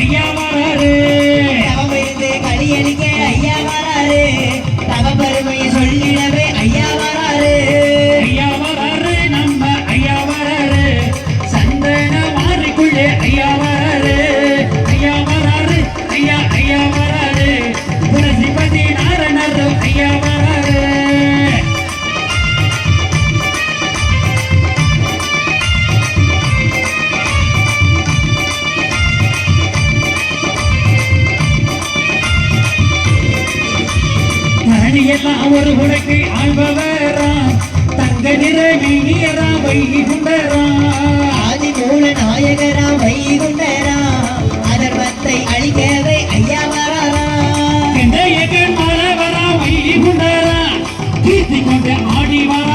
ஐயா வராரு. அணியெல்லாம் ஒரு உடைக்கு ஆழ்பவராம் தங்க நிற வீணியரா வைகுண்டரா. ஆதிமூல நாயகரா வைகுண்டரா. அதர்வத்தை அழிக்கவே ஐயா வராரா. நாயகன் மலவரா வைகுண்டரா. கீர்த்தி கொண்ட ஆடிவாரா